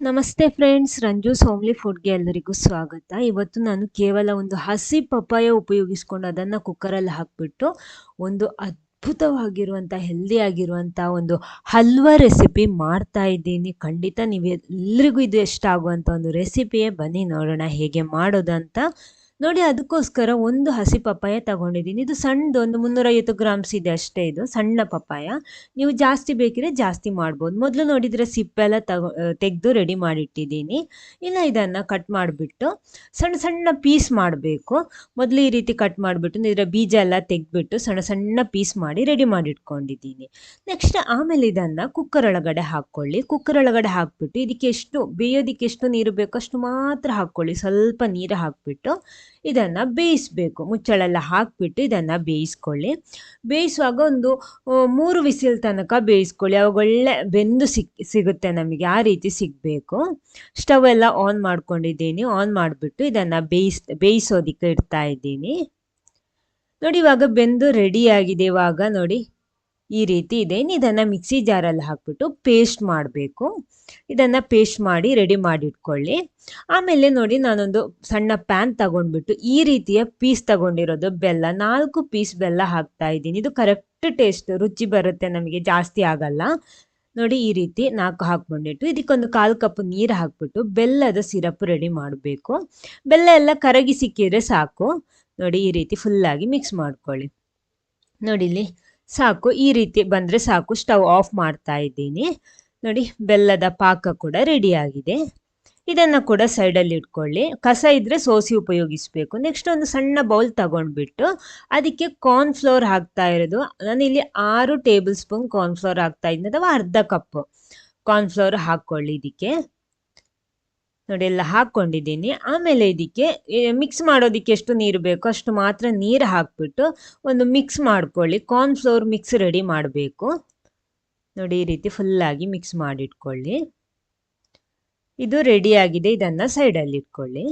ನಮಸ್ತೆ friends, Ranju homely ಫುಡ್ಗೆ ಎಲ್ಲರಿಗೂ ಸ್ವಾಗತ. ಇವತ್ತು ನಾನು ಕೇವಲ ಒಂದು ಹಸಿ ಪಪ್ಪಾಯ ಉಪಯೋಗಿಸ್ಕೊಂಡು ಅದನ್ನು ಕುಕ್ಕರಲ್ಲಿ ಹಾಕಿಬಿಟ್ಟು ಒಂದು ಅದ್ಭುತವಾಗಿರುವಂಥ ಹೆಲ್ದಿ ಆಗಿರುವಂಥ ಒಂದು ಹಲ್ವಾ ರೆಸಿಪಿ ಮಾಡ್ತಾ ಇದ್ದೀನಿ. ಖಂಡಿತ ನೀವು ಎಲ್ಲರಿಗೂ ಇದು ಇಷ್ಟ ಆಗುವಂಥ ಒಂದು ರೆಸಿಪಿಯೇ ಬನ್ನಿ, ನೋಡೋಣ ಹೇಗೆ ಮಾಡೋದಂತ. ನೋಡಿ, ಅದಕ್ಕೋಸ್ಕರ ಒಂದು ಹಸಿ ಪಪ್ಪಾಯ ತಗೊಂಡಿದ್ದೀನಿ. ಇದು ಸಣ್ಣದು, ಒಂದು ಮುನ್ನೂರೈವತ್ತು ಗ್ರಾಮ್ಸ್ ಇದೆ ಅಷ್ಟೇ ಇದು, ಸಣ್ಣ ಪಪ್ಪಾಯ. ನೀವು ಜಾಸ್ತಿ ಬೇಕಿದ್ರೆ ಜಾಸ್ತಿ ಮಾಡ್ಬೋದು. ಮೊದಲು ನೋಡಿದರೆ ಸಿಪ್ಪೆಲ್ಲ ತಗೋ ತೆಗೆದು ರೆಡಿ ಮಾಡಿಟ್ಟಿದ್ದೀನಿ. ಇನ್ನು ಇದನ್ನು ಕಟ್ ಮಾಡಿಬಿಟ್ಟು, ಸಣ್ಣ ಸಣ್ಣ ಪೀಸ್ ಮಾಡಬೇಕು. ಮೊದಲು ಈ ರೀತಿ ಕಟ್ ಮಾಡಿಬಿಟ್ಟು, ಇದರ ಬೀಜ ಎಲ್ಲ ತೆಗೆದ್ಬಿಟ್ಟು ಸಣ್ಣ ಸಣ್ಣ ಪೀಸ್ ಮಾಡಿ ರೆಡಿ ಮಾಡಿಟ್ಕೊಂಡಿದ್ದೀನಿ. ನೆಕ್ಸ್ಟ್ ಆಮೇಲೆ ಇದನ್ನು ಕುಕ್ಕರ್ ಒಳಗಡೆ ಹಾಕ್ಕೊಳ್ಳಿ. ಕುಕ್ಕರ್ ಒಳಗಡೆ ಹಾಕ್ಬಿಟ್ಟು, ಇದಕ್ಕೆ ಎಷ್ಟು, ಬೇಯೋದಕ್ಕೆ ಎಷ್ಟು ನೀರು ಬೇಕೋ ಅಷ್ಟು ಮಾತ್ರ ಹಾಕ್ಕೊಳ್ಳಿ. ಸ್ವಲ್ಪ ನೀರು ಹಾಕ್ಬಿಟ್ಟು ಇದನ್ನು ಬೇಯಿಸಬೇಕು. ಮುಚ್ಚಳೆಲ್ಲ ಹಾಕಿಬಿಟ್ಟು ಇದನ್ನು ಬೇಯಿಸ್ಕೊಳ್ಳಿ. ಬೇಯಿಸುವಾಗ ಒಂದು ಮೂರು ವಿಸಿಲ್ ತನಕ ಬೇಯಿಸ್ಕೊಳ್ಳಿ. ಅವಾಗ ಒಳ್ಳೆ ಬೆಂದು ಸಿಕ್, ಸಿಗುತ್ತೆ ನಮಗೆ. ಆ ರೀತಿ ಸಿಗಬೇಕು. ಸ್ಟವ್ ಎಲ್ಲ ಆನ್ ಮಾಡ್ಕೊಂಡಿದ್ದೀನಿ. ಆನ್ ಮಾಡಿಬಿಟ್ಟು ಇದನ್ನು ಬೇಯಿಸ್, ಬೇಯಿಸೋದಕ್ಕೆ ಇಡ್ತಾ ಇದ್ದೀನಿ. ನೋಡಿ ಇವಾಗ ಬೆಂದು ರೆಡಿ ಆಗಿದೆ ಇವಾಗ ನೋಡಿ. ಈ ರೀತಿ ಇದೆ. ಇದನ್ನು ಮಿಕ್ಸಿ ಜಾರಲ್ಲಿ ಹಾಕ್ಬಿಟ್ಟು ಪೇಸ್ಟ್ ಮಾಡಬೇಕು. ಇದನ್ನು ಪೇಸ್ಟ್ ಮಾಡಿ ರೆಡಿ ಮಾಡಿಟ್ಕೊಳ್ಳಿ. ಆಮೇಲೆ ನೋಡಿ ನಾನೊಂದು ಸಣ್ಣ ಪ್ಯಾನ್ ತಗೊಂಡ್ಬಿಟ್ಟು ಈ ರೀತಿಯ ಪೀಸ್ ತಗೊಂಡಿರೋದು ಬೆಲ್ಲ, ನಾಲ್ಕು ಪೀಸ್ ಬೆಲ್ಲ ಹಾಕ್ತಾ ಇದ್ದೀನಿ. ಇದು ಕರೆಕ್ಟ್ ಟೇಸ್ಟ್ ರುಚಿ ಬರುತ್ತೆ ನಮಗೆ, ಜಾಸ್ತಿ ಆಗಲ್ಲ. ನೋಡಿ ಈ ರೀತಿ ನಾಲ್ಕು ಹಾಕ್ಬಂದಿಟ್ಟು ಇದಕ್ಕೊಂದು ಕಾಲು ಕಪ್ ನೀರು ಹಾಕ್ಬಿಟ್ಟು ಬೆಲ್ಲದ ಸಿರಪ್ ರೆಡಿ ಮಾಡಬೇಕು. ಬೆಲ್ಲ ಎಲ್ಲ ಕರಗಿ ಸಿಕ್ಕಿದ್ರೆ ಸಾಕು. ನೋಡಿ ಈ ರೀತಿ ಫುಲ್ಲಾಗಿ ಮಿಕ್ಸ್ ಮಾಡ್ಕೊಳ್ಳಿ. ನೋಡಿ ಇಲ್ಲಿ ಸಾಕು, ಈ ರೀತಿ ಬಂದರೆ ಸಾಕು. ಸ್ಟವ್ ಆಫ್ ಮಾಡ್ತಾ ಇದ್ದೀನಿ. ನೋಡಿ, ಬೆಲ್ಲದ ಪಾಕ ಕೂಡ ರೆಡಿಯಾಗಿದೆ ಇದನ್ನು ಕೂಡ ಸೈಡಲ್ಲಿ ಇಟ್ಕೊಳ್ಳಿ. ಕಸ ಇದ್ದರೆ ಸೋಸಿ ಉಪಯೋಗಿಸಬೇಕು. ನೆಕ್ಸ್ಟ್ ಒಂದು ಸಣ್ಣ ಬೌಲ್ ತಗೊಂಡ್ಬಿಟ್ಟು ಅದಕ್ಕೆ ಕಾರ್ನ್ ಫ್ಲೋರ್ ಹಾಕ್ತಾ ಇರೋದು. ನಾನಿಲ್ಲಿ ಆರು ಟೇಬಲ್ ಸ್ಪೂನ್ ಕಾರ್ನ್ಫ್ಲೋರ್ ಹಾಕ್ತಾ ಇದ್ದೀನಿ. ಅಥವಾ ಅರ್ಧ ಕಪ್ ಕಾರ್ನ್ಫ್ಲೋರ್ ಹಾಕ್ಕೊಳ್ಳಿ ಇದಕ್ಕೆ. ನೋಡಿ, ಎಲ್ಲ ಹಾಕ್ಕೊಂಡಿದ್ದೀನಿ. ಆಮೇಲೆ ಇದಕ್ಕೆ ಮಿಕ್ಸ್ ಮಾಡೋದಕ್ಕೆ ಎಷ್ಟು ನೀರು ಬೇಕೋ ಅಷ್ಟು ಮಾತ್ರ ನೀರು ಹಾಕ್ಬಿಟ್ಟು ಒಂದು ಮಿಕ್ಸ್ ಮಾಡ್ಕೊಳ್ಳಿ. ಕಾರ್ನ್ಫ್ಲೋರ್ ಮಿಕ್ಸ್ ರೆಡಿ ಮಾಡಬೇಕು. ನೋಡಿ, ಈ ರೀತಿ ಫುಲ್ಲಾಗಿ ಮಿಕ್ಸ್ ಮಾಡಿಟ್ಕೊಳ್ಳಿ. ಇದು ರೆಡಿ ಆಗಿದೆ. ಇದನ್ನು ಸೈಡಲ್ಲಿ ಇಟ್ಕೊಳ್ಳಿ.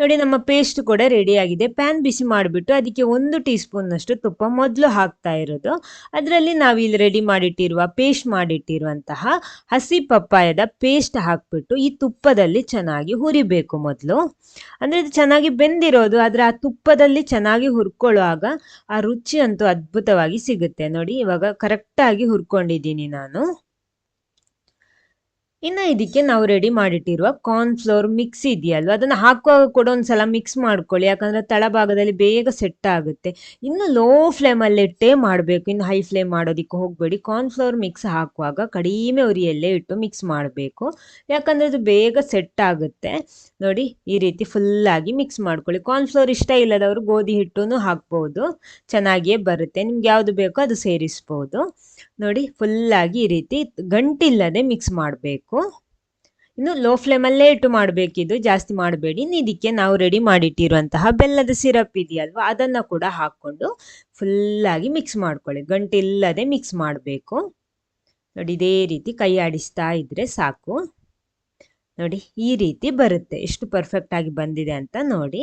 ನೋಡಿ, ನಮ್ಮ ಪೇಸ್ಟ್ ಕೂಡ ರೆಡಿ ಆಗಿದೆ. ಪ್ಯಾನ್ ಬಿಸಿ ಮಾಡಿಬಿಟ್ಟು ಅದಕ್ಕೆ ಒಂದು ಟೀ ಸ್ಪೂನ್ನಷ್ಟು ತುಪ್ಪ ಮೊದಲು ಹಾಕ್ತಾ ಇರೋದು. ಅದರಲ್ಲಿ ಇಲ್ಲಿ ರೆಡಿ ಮಾಡಿಟ್ಟಿರುವ ಪೇಸ್ಟ್ ಮಾಡಿಟ್ಟಿರುವಂತಹ ಹಸಿ ಪಪ್ಪಾಯದ ಪೇಸ್ಟ್ ಹಾಕ್ಬಿಟ್ಟು ಈ ತುಪ್ಪದಲ್ಲಿ ಚೆನ್ನಾಗಿ ಹುರಿಬೇಕು ಮೊದಲು. ಅಂದರೆ ಇದು ಚೆನ್ನಾಗಿ ಬೆಂದಿರೋದು, ಆದ್ರೆ ಆ ತುಪ್ಪದಲ್ಲಿ ಚೆನ್ನಾಗಿ ಹುರ್ಕೊಳ್ಳುವಾಗ ಆ ರುಚಿ ಅಂತೂ ಅದ್ಭುತವಾಗಿ ಸಿಗುತ್ತೆ. ನೋಡಿ, ಇವಾಗ ಕರೆಕ್ಟಾಗಿ ಹುರ್ಕೊಂಡಿದ್ದೀನಿ ನಾನು. ಇನ್ನು ಇದಕ್ಕೆ ನಾವು ರೆಡಿ ಮಾಡಿಟ್ಟಿರುವ ಕಾರ್ನ್ಫ್ಲೋರ್ ಮಿಕ್ಸ್ ಇದೆಯಲ್ವ? ಅದನ್ನು ಹಾಕುವಾಗ ಕೂಡ ಒಂದ್ಸಲ ಮಿಕ್ಸ್ ಮಾಡ್ಕೊಳ್ಳಿ. ಯಾಕಂದರೆ ತಳಭಾಗದಲ್ಲಿ ಬೇಗ ಸೆಟ್ ಆಗುತ್ತೆ. ಇನ್ನು ಲೋ ಫ್ಲೇಮಲ್ಲಿಟ್ಟೇ ಮಾಡಬೇಕು. ಇನ್ನು ಹೈ ಫ್ಲೇಮ್ ಮಾಡೋದಕ್ಕೆ ಹೋಗಬೇಡಿ. ಕಾರ್ನ್ಫ್ಲೋರ್ ಮಿಕ್ಸ್ ಹಾಕುವಾಗ ಕಡಿಮೆ ಉರಿಯಲ್ಲೇ ಇಟ್ಟು ಮಿಕ್ಸ್ ಮಾಡಬೇಕು. ಯಾಕಂದರೆ ಅದು ಬೇಗ ಸೆಟ್ ಆಗುತ್ತೆ. ನೋಡಿ, ಈ ರೀತಿ ಫುಲ್ಲಾಗಿ ಮಿಕ್ಸ್ ಮಾಡ್ಕೊಳ್ಳಿ. ಕಾರ್ನ್ಫ್ಲೋರ್ ಇಷ್ಟ ಇಲ್ಲದವರು ಗೋಧಿ ಹಿಟ್ಟು ಹಾಕ್ಬೋದು. ಚೆನ್ನಾಗಿಯೇ ಬರುತ್ತೆ. ನಿಮ್ಗೆ ಯಾವುದು ಬೇಕೋ ಅದು ಸೇರಿಸ್ಬೋದು. ನೋಡಿ ಫುಲ್ಲಾಗಿ ಈ ರೀತಿ ಗಂಟಿಲ್ಲದೆ ಮಿಕ್ಸ್ ಮಾಡಬೇಕು. ಇನ್ನು ಲೋ ಫ್ಲೇಮಲ್ಲೇ ಇಟ್ಟು ಮಾಡಬೇಕಿದು ಜಾಸ್ತಿ ಮಾಡಬೇಡಿ. ಇದಕ್ಕೆ ನಾವು ರೆಡಿ ಮಾಡಿಟ್ಟಿರುವಂತಹ ಬೆಲ್ಲದ ಸಿರಪ್ ಇದೆಯಲ್ವ, ಅದನ್ನು ಕೂಡ ಹಾಕ್ಕೊಂಡು ಫುಲ್ಲಾಗಿ ಮಿಕ್ಸ್ ಮಾಡ್ಕೊಳ್ಳಿ. ಗಂಟಿಲ್ಲದೆ ಮಿಕ್ಸ್ ಮಾಡಬೇಕು. ನೋಡಿ, ಇದೇ ರೀತಿ ಕೈ ಆಡಿಸ್ತಾ ಇದ್ದರೆ ಸಾಕು. ನೋಡಿ, ಈ ರೀತಿ ಬರುತ್ತೆ. ಎಷ್ಟು ಪರ್ಫೆಕ್ಟ್ ಆಗಿ ಬಂದಿದೆ ಅಂತ ನೋಡಿ.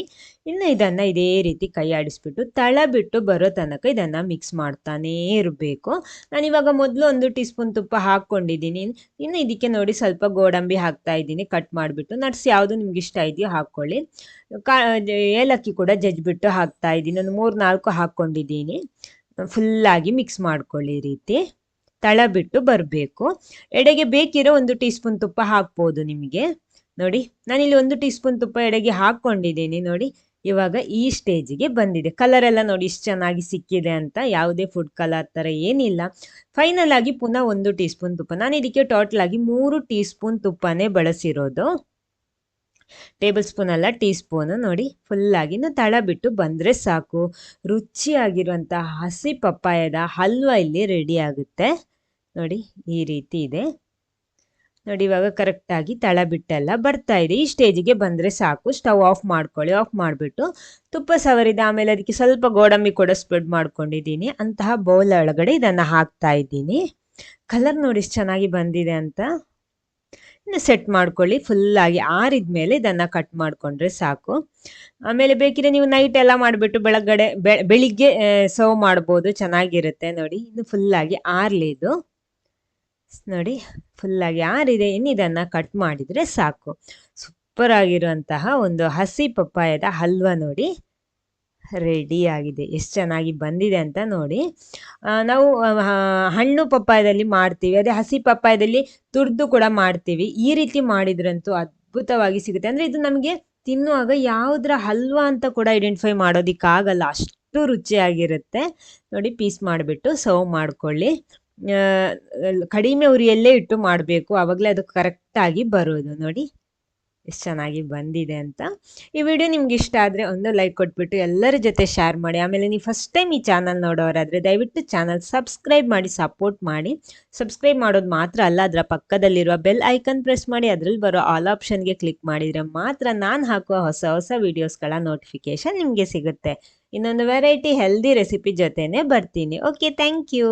ಇನ್ನು ಇದನ್ನು ಇದೇ ರೀತಿ ಕೈ ಆಡಿಸ್ಬಿಟ್ಟು, ತಳ ಬಿಟ್ಟು ಬರೋ ತನಕ ಇದನ್ನು ಮಿಕ್ಸ್ ಮಾಡ್ತಾನೇ ಇರಬೇಕು. ನಾನಿವಾಗ ಮೊದಲು ಒಂದು ಟೀ ಸ್ಪೂನ್ ತುಪ್ಪ ಹಾಕ್ಕೊಂಡಿದ್ದೀನಿ. ಇನ್ನು ಇದಕ್ಕೆ ನೋಡಿ ಸ್ವಲ್ಪ ಗೋಡಂಬಿ ಹಾಕ್ತಾ ಇದ್ದೀನಿ. ಕಟ್ ಮಾಡಿಬಿಟ್ಟು ನಟ್ಸ್ ಯಾವುದು ನಿಮ್ಗೆ ಇಷ್ಟ ಇದೆಯೋ ಹಾಕ್ಕೊಳ್ಳಿ. ಕಾ ಏಲಕ್ಕಿ ಕೂಡ ಜಜ್ಜಿಬಿಟ್ಟು ಹಾಕ್ತಾ ಇದ್ದೀನಿ. ಒಂದು ಮೂರು ನಾಲ್ಕು ಹಾಕ್ಕೊಂಡಿದ್ದೀನಿ ಫುಲ್ಲಾಗಿ ಮಿಕ್ಸ್ ಮಾಡ್ಕೊಳ್ಳಿ ರೀತಿ. ತಳ ಬಿಟ್ಟು ಬರಬೇಕು. ಎಡೆಗೆ ಬೇಕಿರೋ ಒಂದು ಟೀ ಸ್ಪೂನ್ ತುಪ್ಪ ಹಾಕ್ಬೋದು ನಿಮಗೆ. ನೋಡಿ, ನಾನಿಲ್ಲಿ ಒಂದು ಟೀ ಸ್ಪೂನ್ ತುಪ್ಪ ಎಡೆಗೆ ಹಾಕ್ಕೊಂಡಿದ್ದೀನಿ. ನೋಡಿ, ಇವಾಗ ಈ ಸ್ಟೇಜಿಗೆ ಬಂದಿದೆ. ಕಲರ್ ಎಲ್ಲ ನೋಡಿ, ಇಷ್ಟು ಚೆನ್ನಾಗಿ ಸಿಕ್ಕಿದೆ ಅಂತ. ಯಾವುದೇ ಫುಡ್ ಕಲರ್ ಥರ ಏನಿಲ್ಲ. ಫೈನಲ್ ಆಗಿ ಪುನಃ ಒಂದು ಟೀ ಸ್ಪೂನ್ ತುಪ್ಪ. ನಾನು ಇದಕ್ಕೆ ಟೋಟಲ್ ಆಗಿ ಮೂರು ಟೀ ಸ್ಪೂನ್ ತುಪ್ಪನೇ ಬಳಸಿರೋದು. ಟೇಬಲ್ ಸ್ಪೂನ್ ಅಲ್ಲ ಟೀ ಸ್ಪೂನು ನೋಡಿ ಫುಲ್ಲಾಗಿನೂ ತಳ ಬಿಟ್ಟು ಬಂದರೆ ಸಾಕು. ರುಚಿಯಾಗಿರುವಂಥ ಹಸಿ ಪಪ್ಪಾಯದ ಹಲ್ವಾ ಇಲ್ಲಿ ರೆಡಿ ಆಗುತ್ತೆ. ನೋಡಿ, ಈ ರೀತಿ ಇದೆ. ನೋಡಿ, ಇವಾಗ ಕರೆಕ್ಟಾಗಿ ತಳ ಬಿಟ್ಟೆಲ್ಲ ಬರ್ತಾ ಇದೆ. ಈ ಸ್ಟೇಜಿಗೆ ಬಂದರೆ ಸಾಕು. ಸ್ಟವ್ ಆಫ್ ಮಾಡ್ಕೊಳ್ಳಿ ಆಫ್ ಮಾಡಿಬಿಟ್ಟು ತುಪ್ಪ ಸವರಿದ ಆಮೇಲೆ ಅದಕ್ಕೆ ಸ್ವಲ್ಪ ಗೋಡಂಬಿ ಕೂಡ ಸ್ಪ್ರೆಡ್ ಮಾಡ್ಕೊಂಡಿದ್ದೀನಿ. ಅಂತಹ ಬೌಲ್ ಒಳಗಡೆ ಇದನ್ನು ಹಾಕ್ತಾ ಇದ್ದೀನಿ. ಕಲರ್ ನೋಡಿ ಎಷ್ಟು ಚೆನ್ನಾಗಿ ಬಂದಿದೆ ಅಂತ. ಇನ್ನು ಸೆಟ್ ಮಾಡ್ಕೊಳ್ಳಿ. ಫುಲ್ಲಾಗಿ ಆರಿದ ಮೇಲೆ ಇದನ್ನು ಕಟ್ ಮಾಡಿಕೊಂಡ್ರೆ ಸಾಕು. ಆಮೇಲೆ ಬೇಕಿದ್ರೆ ನೀವು ನೈಟ್ ಎಲ್ಲ ಮಾಡಿಬಿಟ್ಟು ಬೆಳಗಡೆ ಬೆಳಿಗ್ಗೆ ಸರ್ವ್ ಮಾಡ್ಬೋದು. ಚೆನ್ನಾಗಿರುತ್ತೆ ನೋಡಿ. ಇನ್ನು ಫುಲ್ಲಾಗಿ ಆರಲಿ ಇದು. ನೋಡಿ ಫುಲ್ಲಾಗಿ ಯಾರಿದೆ ಇನ್ನು ಇದನ್ನು ಕಟ್ ಮಾಡಿದರೆ ಸಾಕು. ಸೂಪರ್ ಆಗಿರುವಂತಹ ಒಂದು ಹಸಿ ಪಪ್ಪಾಯದ ಹಲ್ವ ನೋಡಿ. ರೆಡಿ ಆಗಿದೆ. ಎಷ್ಟು ಚೆನ್ನಾಗಿ ಬಂದಿದೆ ಅಂತ ನೋಡಿ. ನಾವು ಹಣ್ಣು ಪಪ್ಪಾಯದಲ್ಲಿ ಮಾಡ್ತೀವಿ. ಅದೇ ಹಸಿ ಪಪ್ಪಾಯದಲ್ಲಿ ತುರ್ದು ಕೂಡ ಮಾಡ್ತೀವಿ. ಈ ರೀತಿ ಮಾಡಿದ್ರಂತೂ ಅದ್ಭುತವಾಗಿ ಸಿಗುತ್ತೆ. ಅಂದರೆ ಇದು ನಮಗೆ ತಿನ್ನುವಾಗ ಯಾವುದರ ಹಲ್ವ ಅಂತ ಕೂಡ ಐಡೆಂಟಿಫೈ ಮಾಡೋದಕ್ಕಾಗಲ್ಲ. ಅಷ್ಟು ರುಚಿಯಾಗಿರುತ್ತೆ. ನೋಡಿ ಪೀಸ್ ಮಾಡಿಬಿಟ್ಟು ಸರ್ವ್ ಮಾಡ್ಕೊಳ್ಳಿ. ಕಡಿಮೆ ಉರಿಯಲ್ಲೇ ಇಟ್ಟು ಮಾಡಬೇಕು. ಆವಾಗಲೇ ಅದು ಕರೆಕ್ಟಾಗಿ ಬರೋದು. ನೋಡಿ, ಎಷ್ಟು ಚೆನ್ನಾಗಿ ಬಂದಿದೆ ಅಂತ. ಈ ವಿಡಿಯೋ ನಿಮ್ಗೆ ಇಷ್ಟ ಆದರೆ ಒಂದು ಲೈಕ್ ಕೊಟ್ಬಿಟ್ಟು ಎಲ್ಲರ ಜೊತೆ ಶೇರ್ ಮಾಡಿ. ಆಮೇಲೆ ನೀವು ಫಸ್ಟ್ ಟೈಮ್ ಈ ಚಾನಲ್ ನೋಡೋರಾದರೆ ದಯವಿಟ್ಟು ಚಾನಲ್ ಸಬ್ಸ್ಕ್ರೈಬ್ ಮಾಡಿ ಸಪೋರ್ಟ್ ಮಾಡಿ. ಸಬ್ಸ್ಕ್ರೈಬ್ ಮಾಡೋದು ಮಾತ್ರ ಅಲ್ಲ, ಅದರ ಪಕ್ಕದಲ್ಲಿರುವ ಬೆಲ್ ಐಕನ್ ಪ್ರೆಸ್ ಮಾಡಿ. ಅದರಲ್ಲಿ ಬರೋ ಆಲ್ ಆಪ್ಷನ್ಗೆ ಕ್ಲಿಕ್ ಮಾಡಿದರೆ ಮಾತ್ರ ನಾನು ಹಾಕುವ ಹೊಸ ಹೊಸ ವೀಡಿಯೋಸ್ಗಳ ನೋಟಿಫಿಕೇಶನ್ ನಿಮಗೆ ಸಿಗುತ್ತೆ. ಇನ್ನೊಂದು ವೆರೈಟಿ ಹೆಲ್ದಿ ರೆಸಿಪಿ ಜೊತೆನೇ ಬರ್ತೀನಿ. Okay thank you